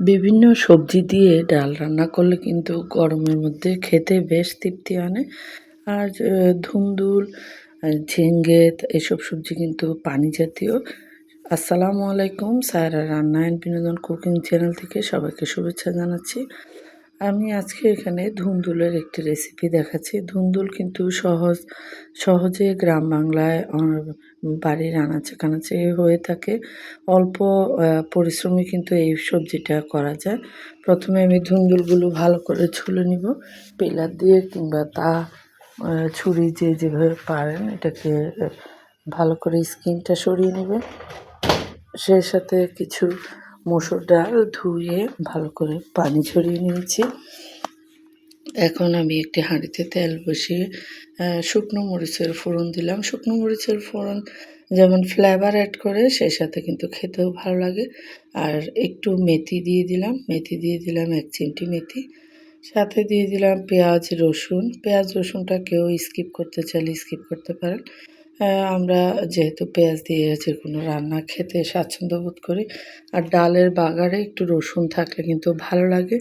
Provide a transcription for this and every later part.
বিভিন্ন সবজি দিয়ে ডাল রান্না করলে কিন্তু গরমের মধ্যে খেতে বেশ তৃপ্তি আনে। আর ধুমদুল ঝিঙ্গে এসব সবজি কিন্তু পানি জাতীয়। আসসালামু আলাইকুম, সায়রা রান্না অ্যান্ড বিনোদন কুকিং চ্যানেল থেকে সবাইকে শুভেচ্ছা জানাচ্ছি। আমি আজকে এখানে ধুন্দুলের একটি রেসিপি দেখাচ্ছি। ধুন্দুল কিন্তু সহজ, সহজে গ্রাম বাংলায় বাড়ির আনাচে কানাচে হয়ে থাকে। অল্প পরিশ্রমে কিন্তু এই সবজিটা করা যায়। প্রথমে আমি ধুন্দুলগুলো ভালো করে ছুলে নিব। পিলার দিয়ে কিংবা তা ছুরি যে যেভাবে পারেন এটাকে ভালো করে স্কিনটা সরিয়ে নেবেন। সেই সাথে কিছু মসুর ডাল ধুয়ে ভালো করে পানি ঝরিয়ে নিয়েছি। এখন আমি একটি হাঁড়িতে তেল বসিয়ে শুকনো মরিচের ফোড়ন দিলাম। শুকনো মরিচের ফোড়ন যেমন ফ্লেভার অ্যাড করে, সেই সাথে কিন্তু খেতেও ভালো লাগে। আর একটু মেথি দিয়ে দিলাম। মেথি দিয়ে দিলাম এক চিমটি মেথি। সাথে দিয়ে দিলাম পেঁয়াজ রসুন। পেঁয়াজ রসুনটা কেউ স্কিপ করতে চাইলে স্কিপ করতে পারেন। আমরা যেহেতু পেঁয়াজ দিয়ে যে কোনো রান্না খেতে স্বাচ্ছন্দ্য বোধ করি। আর ডালের বাগারে একটু রসুন থাকলে কিন্তু ভালো লাগে।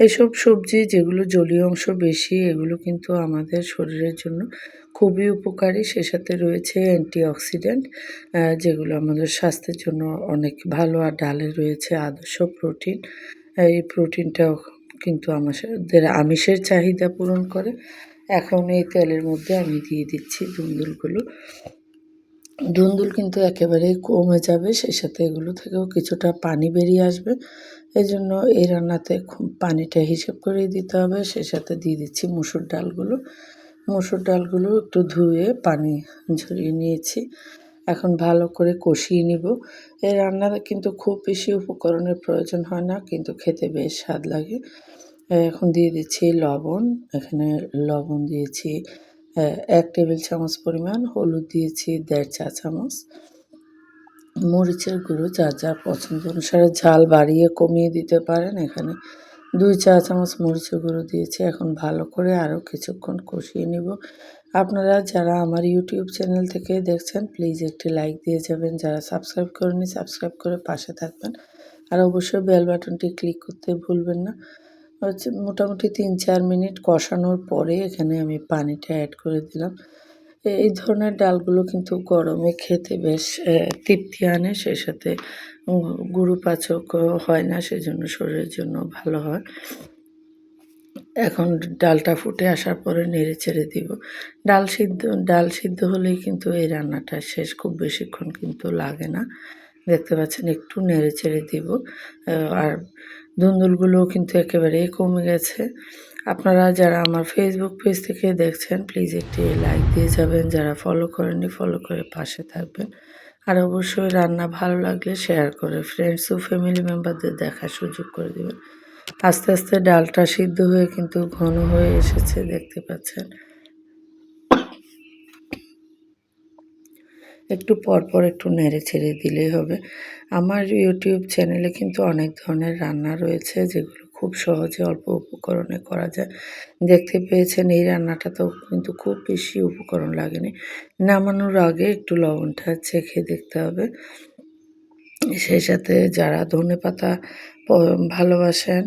এসব সবজি যেগুলো জলীয় অংশ বেশি, এগুলো কিন্তু আমাদের শরীরের জন্য খুবই উপকারী। সে সাথে রয়েছে অ্যান্টিঅক্সিডেন্ট যেগুলো আমাদের স্বাস্থ্যের জন্য অনেক ভালো। আর ডালে রয়েছে আদর্শ প্রোটিন। এই প্রোটিনটাও কিন্তু আমাদের আমিষের চাহিদা পূরণ করে। এখন এই তেলের মধ্যে আমি দিয়ে দিচ্ছি দুন্দুলগুলো ধুন্দুল কিন্তু একেবারেই কমে যাবে, সেই সাথে এগুলো থেকেও কিছুটা পানি বেরিয়ে আসবে। এই জন্য এই রান্নাতে পানিটা হিসেব করেই দিতে হবে। সেই সাথে দিয়ে দিচ্ছি মুসুর ডালগুলো। মুসুর ডালগুলো একটু ধুয়ে পানি ঝরিয়ে নিয়েছি। এখন ভালো করে কষিয়ে নিব। এই রান্নাতে কিন্তু খুব বেশি উপকরণের প্রয়োজন হয় না, কিন্তু খেতে বেশ স্বাদ লাগে। এখন দিয়ে দিচ্ছি লবণ। এখানে লবণ দিয়েছি এক টেবিল চামচ পরিমাণ। হলুদ দিয়েছি দেড় চা চামচ। মরিচের গুঁড়ো যার যার পছন্দ অনুসারে ঝাল বাড়িয়ে কমিয়ে দিতে পারেন। এখানে দুই চা চামচ মরিচের গুঁড়ো দিয়েছি। এখন ভালো করে আরও কিছুক্ষণ কষিয়ে নিব। আপনারা যারা আমার ইউটিউব চ্যানেল থেকে দেখছেন, প্লিজ একটি লাইক দিয়ে যাবেন। যারা সাবস্ক্রাইব করেনি সাবস্ক্রাইব করে পাশে থাকবেন। আর অবশ্যই বেল বাটনটি ক্লিক করতে ভুলবেন না। হচ্ছে মোটামুটি তিন চার মিনিট কষানোর পরে এখানে আমি পানিটা অ্যাড করে দিলাম। এই ধরনের ডালগুলো কিন্তু গরমে খেতে বেশ তৃপ্তি আনে সেই সাথে গুরু পাচক হয় না, সেজন্য শরীরের জন্য ভালো হয়। এখন ডালটা ফুটে আসার পরে নেড়ে ছেড়ে দিব। ডাল সিদ্ধ ডাল সিদ্ধ হলেই কিন্তু এই রান্নাটা শেষ, খুব বেশিক্ষণ কিন্তু লাগে না। দেখতে পাচ্ছেন, একটু নেড়ে চেড়ে দিব। আর ধুন্দুলগুলোও কিন্তু একেবারেই কমে গেছে। আপনারা যারা আমার ফেসবুক পেজ থেকে দেখছেন প্লিজ একটি লাইক দিয়ে যাবেন। যারা ফলো করেননি ফলো করে পাশে থাকবেন। আর অবশ্যই রান্না ভালো লাগলে শেয়ার করে ফ্রেন্ডস ও ফ্যামিলি মেম্বারদের দেখার সুযোগ করে দেবেন। আস্তে আস্তে ডালটা সিদ্ধ হয়ে কিন্তু ঘন হয়ে এসেছে, দেখতে পাচ্ছেন। একটু পর পর একটু নেড়ে ছেড়ে দিলেই হবে। আমার ইউটিউব চ্যানেলে কিন্তু অনেক ধরনের রান্না রয়েছে, যেগুলো খুব সহজে অল্প উপকরণে করা যায়। দেখতে পেয়েছেন, এই রান্নাটা তো কিন্তু খুব বেশি উপকরণ লাগেনি। নামানোর আগে একটু লবণটা চেখে দেখতে হবে। সেই সাথে যারা ধনে পাতা ভালোবাসেন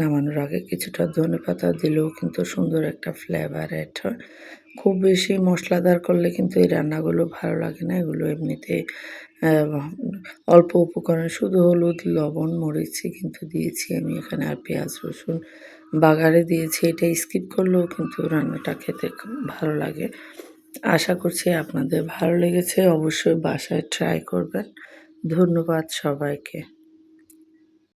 নামানোর আগে কিছুটা ধনে পাতা দিলেও কিন্তু সুন্দর একটা ফ্লেভার অ্যাড হয়। খুব বেশি মশলাদার করলে কিন্তু এই রান্নাগুলো ভালো লাগে না। এগুলো এমনিতে অল্প উপকরণ, শুধু হলুদ, লবণ মরিচই কিন্তু দিয়েছি আমি এখানে, আর পেঁয়াজ, রসুন বাগারে দিয়েছি। এটা স্কিপ করলেও কিন্তু রান্নাটা খেতে ভালো লাগে। আশা করছি আপনাদের ভালো লেগেছে। অবশ্যই বাসায় ট্রাই করবেন। ধন্যবাদ সবাইকে।